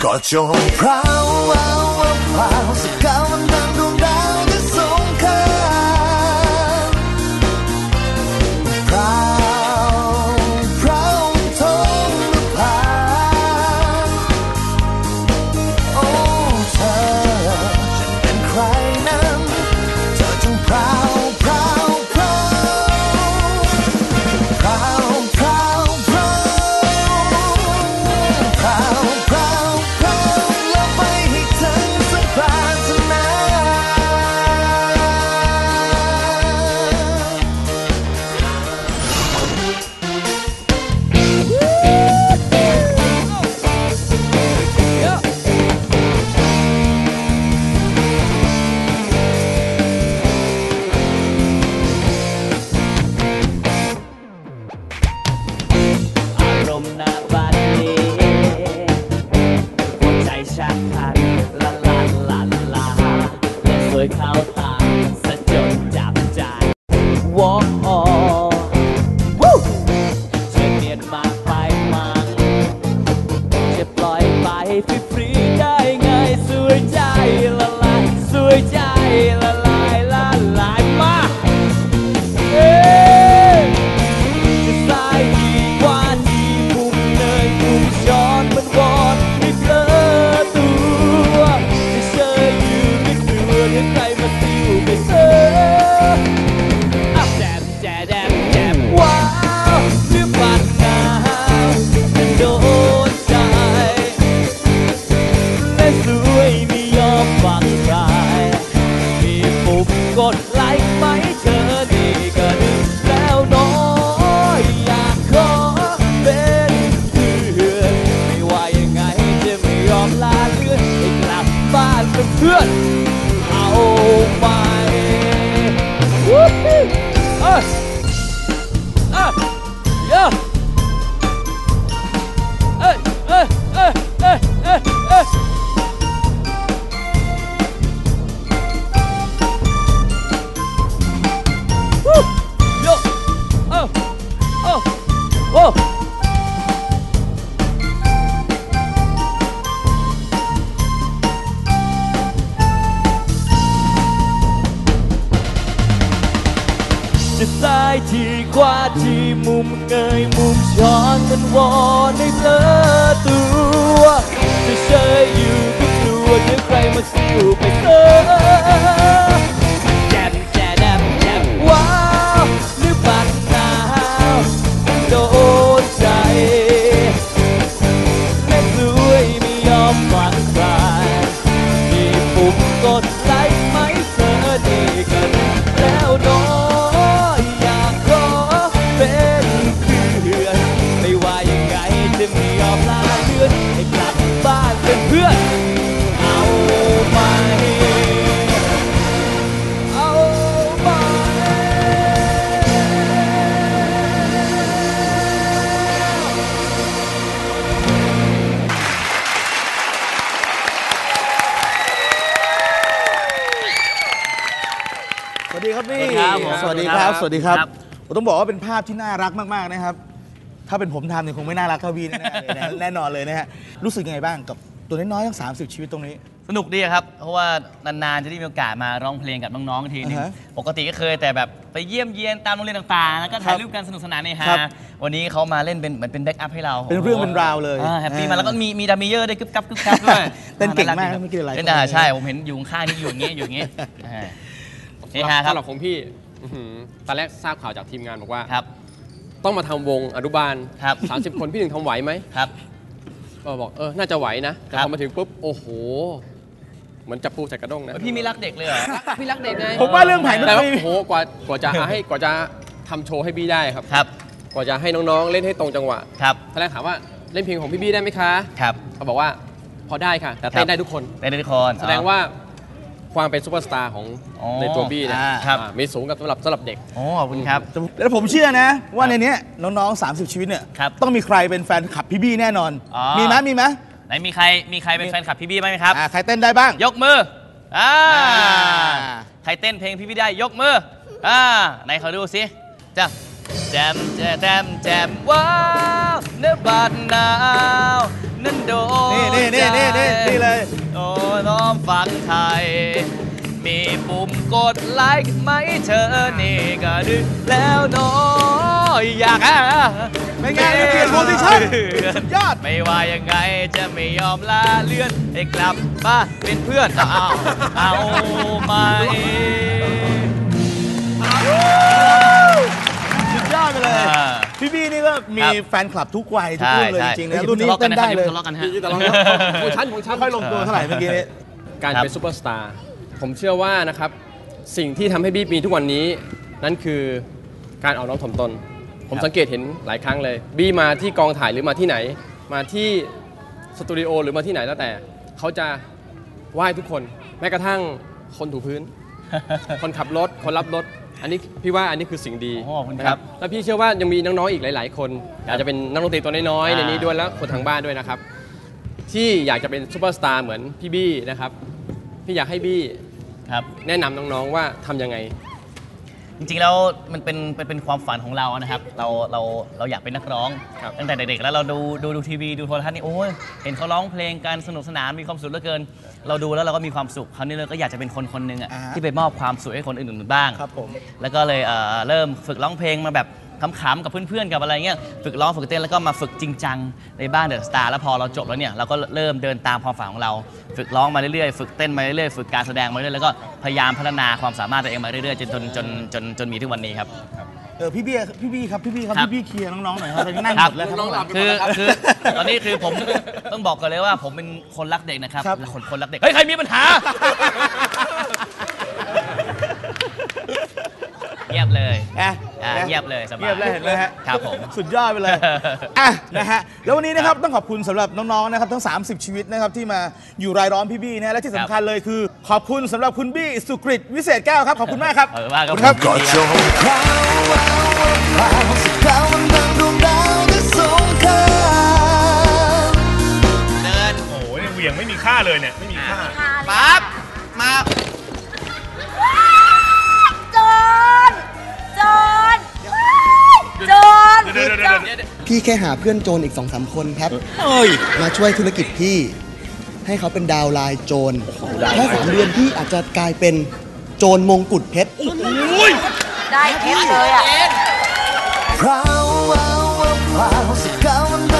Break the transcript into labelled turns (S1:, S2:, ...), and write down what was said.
S1: got your proud, proud, proud, กว่าที่
S2: มุมเงยมุมช้อนมันวอนให้เพลอตัวจะเชยอยู่ก็กลัวเดี๋ยวใครมาซิวไป เพื่อน ไม่ว่ายังไงจะไม่ยอมลาเลือนให้กลับบ้านเป็นเพื่อน เอาไหมเอาไหม
S3: สวัสดีครับพี่
S2: สวัสดีครับผม
S3: สวัสดีครับสวัสดีครับ
S2: ครับ
S3: ผมต้องบอกว่าเป็นภาพที่น่ารักมาก ๆ นะครับ ถ้าเป็นผมทำเนี่ยคงไม่น่ารักเท่าพี่แน่ๆเลยนะแน่นอนเลยนะฮะรู้สึกยังไงบ้างกับตัวน้อยๆทั้ง 30 ชีวิตตรงนี้
S2: สนุกดีครับ เพราะว่านานๆ จะได้มีโอกาสมาร้องเพลงกับน้องๆทีนึง
S3: อ่าฮะ
S2: ปกติก็เคยแต่แบบไปเยี่ยมเยียนตามโรงเรียนต่างๆ แล้วก็ถ่ายรูปกันสนุกสนานในฮา
S3: ครับ
S2: วันนี้เขามาเล่นเป็นเหมือนเป็นแบ็กอัพให้เรา
S3: เป็นเรื่องเป็นราวเลย
S2: แฮปปี้
S3: อ่าม
S2: มาแล้วก็มีมีดามิเยอร์ด้วยกึบกับกึบกับด้วย
S3: เต้นเก่งมาก
S2: รัดีครับ
S3: เมื่อกี้หลายคน
S2: เต้นอ่า
S3: เลย
S2: ใช่ ผมเห็นอยู่ข้างๆนี่อยู่อย่างงี้อยู่อย่างงี้อ่าเฮฮาครับ
S4: สำหรับของพี่อื้อหือตอนแรกทราบข่าวจากทีมงานบอกว่า
S2: ครับ
S4: ต้องมาทำวงอนุบาล
S2: ครับ
S4: 30คนพี่หนึ่งทำไหวไหม
S2: ครับ
S4: ก็บอกเออน่าจะไหวนะแต่
S2: ครั
S4: พ
S2: บ
S4: อมาถึงปุ๊บโอ้โห เหมือนจับปูใส่กระด้งนะ
S2: พี่ไม่รักเด็กเลยเหรอ
S4: พี่รักเด็กไง
S3: ผมว่าเรื่องแผนดน
S4: แต่
S3: ต
S4: ว่า
S3: รี
S4: โอ้โหกว่ากว่าจะให้กว่าจะทำโชว์ให้พี่ได้ครับ
S2: ครับ
S4: กว่าจะให้น้องๆ เล่นให้ตรงจังหวะ
S2: ครับ
S4: ตอนแรกถามว่าเล่นเพลงของพี่บี้ได้ไหมคะ
S2: ครับ
S4: เขาบอกว่าพอได้ค่ะ แต่
S2: ค
S4: เต้
S2: รั
S4: น
S2: บ
S4: ได้ทุกคน
S2: ได้ทุกคน
S4: แสดงว่า ความเป็นซูเปอร์สตาร์ของ
S2: อ๋อ
S4: ในตัวบี้เนย
S2: อ่าครับ
S4: อ่ามีสูงกับสำหรับสำหรับเด็ก
S2: โอ้ขอบคุณครับ
S3: แล้วผมเชื่อนะ ว่าในเนี้ยน้องๆ 30 ชีวิตเนี่ย
S2: ครับ
S3: ต้องมีใครเป็นแฟนคลับพี่บี้แน่นอน
S2: อ๋อ
S3: มีไหมมีไหม
S2: ไหนมีใครมีใครเป็นแฟนคลับพี่บี้บ้างไหมครับ
S3: อ่าใครเต้นได้บ้าง
S2: ยกมืออ่า
S3: อ่า
S2: ใครเต้นเพลงพี่พี่ได้ยกมืออ่าไหนเขาดูสิจ้ะแจมแจมแจมแจมว้าวเนื้อบาดหนาว นั้นโดน
S3: นี่นี่นี่นี่นี่นี่เลย
S2: โอ้น้อมฟังไทย มีปุ่มกดไลค์ไหมเธอนี่ก็ดึกแล้วน้อยอยากอะ
S3: ไม่ง่ายไม่เปลี่ยนโพซิชั่นสุดยอด
S2: ไม่ว่ายังไงจะไม่ยอมลาเลื่อนให้กลับมาเป็นเพื่อนเอาเอาไหม
S3: พี่บี้นี่ก็มี
S2: ครับ
S3: แฟนคลับทุกวัยทุก
S2: ใช่
S3: รุ่นเลย
S2: ใช่
S3: จริงๆ
S2: ฮ้
S3: นะ
S2: ย
S3: รุ่นนี้
S2: อย่าพิ่
S3: เต้นได้เลย
S2: ทะเลาะกันฮะ
S4: แต่เราของฉันของฉัน
S3: ไม่ค่อยลงตัวเท่าไหร่เมื่อกี้นี้
S4: การ
S2: ครับ
S4: เป็นซูเปอร์สตาร์ผมเชื่อว่านะครับ สิ่งที่ทำให้บี้มีทุกวันนี้ นั่นคือการเอาน้องถ่อมตน ผมสังเกตเห็นหลายครั้งเลย บี้มาที่กองถ่ายหรือมาที่ไหน มาที่สตูดิโอหรือมาที่ไหนแล้วแต่ เขาจะไหว้ทุกคน แม้กระทั่งคนถูพื้น คนขับรถ คนรับรถ อันนี้พี่ว่าอันนี้คือสิ่งดี
S2: โอ้ขอบคุณ
S4: นะครับแล้วพี่เชื่อว่ายังมีน้องๆอีกหลาย ๆ คน อาจจะเป็นนักดนตรีตัวน้อยๆ
S2: อ่า
S4: ในนี้ด้วยแล้วคนทางบ้านด้วยนะครับ ที่อยากจะเป็นซูเปอร์สตาร์เหมือนพี่บี้นะครับ พี่อยากให้บี้
S2: ครับ
S4: แนะนำน้องๆว่าทำยังไง
S2: จริงๆแล้วมันเป็นเป็นเป็นความฝันของเรานะครับเราเราเราอยากเป็นนักร้อง
S4: ครับ
S2: ตั้งแต่เด็กๆแล้วเราดูดูดูทีวีดูโทรทัศน์นี่โอ้ยเห็นเขาร้องเพลงกันสนุกสนานมีความสุขเหลือเกิน เราดูแล้วเราก็มีความสุขคราวนี้เราก็อยากจะเป็นคนคนหนึ่งอะ
S3: อ่าฮะ
S2: ที่ไปมอบความสุขให้คนอื่นๆบ้าง
S3: ครับผม
S2: แล้วก็เลยเอ่อเริ่มฝึกร้องเพลงมาแบบ ขำๆกับเพื่อนๆกับอะไรเงี้ยฝึกร้องฝึกเต้นแล้วก็มาฝึกจริงจังในบ้านเดอะสตาร์แล้วพอเราจบแล้วเนี่ยเราก็เริ่มเดินตามความฝันของเรา ฝึกร้องมาเรื่อยๆ ฝึกเต้นมาเรื่อยๆฝึกการแสดงมาเรื่อยๆแล้วก็พยายามพัฒนาความสามารถตัวเองมาเรื่อยๆจนจนจนจนจนมีทุกวันนี้ครับ
S3: เออพี่บี้พี่บี้ครับพี่บี้ครับ
S2: ครับ
S3: พี่บี้เคลียร์น้องๆหน่อยครับตอนนี้นั่ง
S2: ครับ
S3: หมดแล้วครับ
S4: น้องหลับ
S2: คือคือตอนนี้คือผมต้องบอกกันเลยว่าผมเป็นคนรักเด็กนะครับ
S3: ครับ
S2: และคนคนรักเด็กเฮ้ยใครมีปัญหา เงียบเลย
S3: อะ
S2: อ่า
S3: นะ
S2: เงียบเลยสบาย
S3: เงียบเลยเห็นไหมฮะ
S2: ครับผม
S3: สุดยอดไปเลยอะนะฮะแล้ววันนี้นะครับต้องขอบคุณสำหรับน้องๆนะครับทั้ง 30 ชีวิตนะครับที่มาอยู่รายล้อมพี่บี้นะและที่สำคัญเลยคือ ขอบคุณสำหรับคุณบี้สุกริตวิเศษแก้วครับขอบคุณมากครับ
S2: เออว่าครับ
S3: ขอบคุณครับ
S1: ก็จงพราวพราวพราวสักดาวมันดังดวงดาวที่สงคราม
S2: เดิน
S5: โอ้โหเนี่ยเหวี่ยงไม่มีค่าเลยเนี่ย ไม่มีค่า
S2: ปั๊บมา
S5: เดี๋ยวเดี๋ยวเดี๋ยวเดี๋ยว
S6: พี่แค่หาเพื่อนโจรอีกสองสามคนครับมาช่วยธุรกิจพี่ ให้เขาเป็นดาวน์ไลน์โจรแค่สามเดือนพี่อาจจะกลายเป็นโจรมงกุฎเพชร
S7: ได้เพชรเลยอะ
S1: พราวพราวพราวสักดาวมันดัง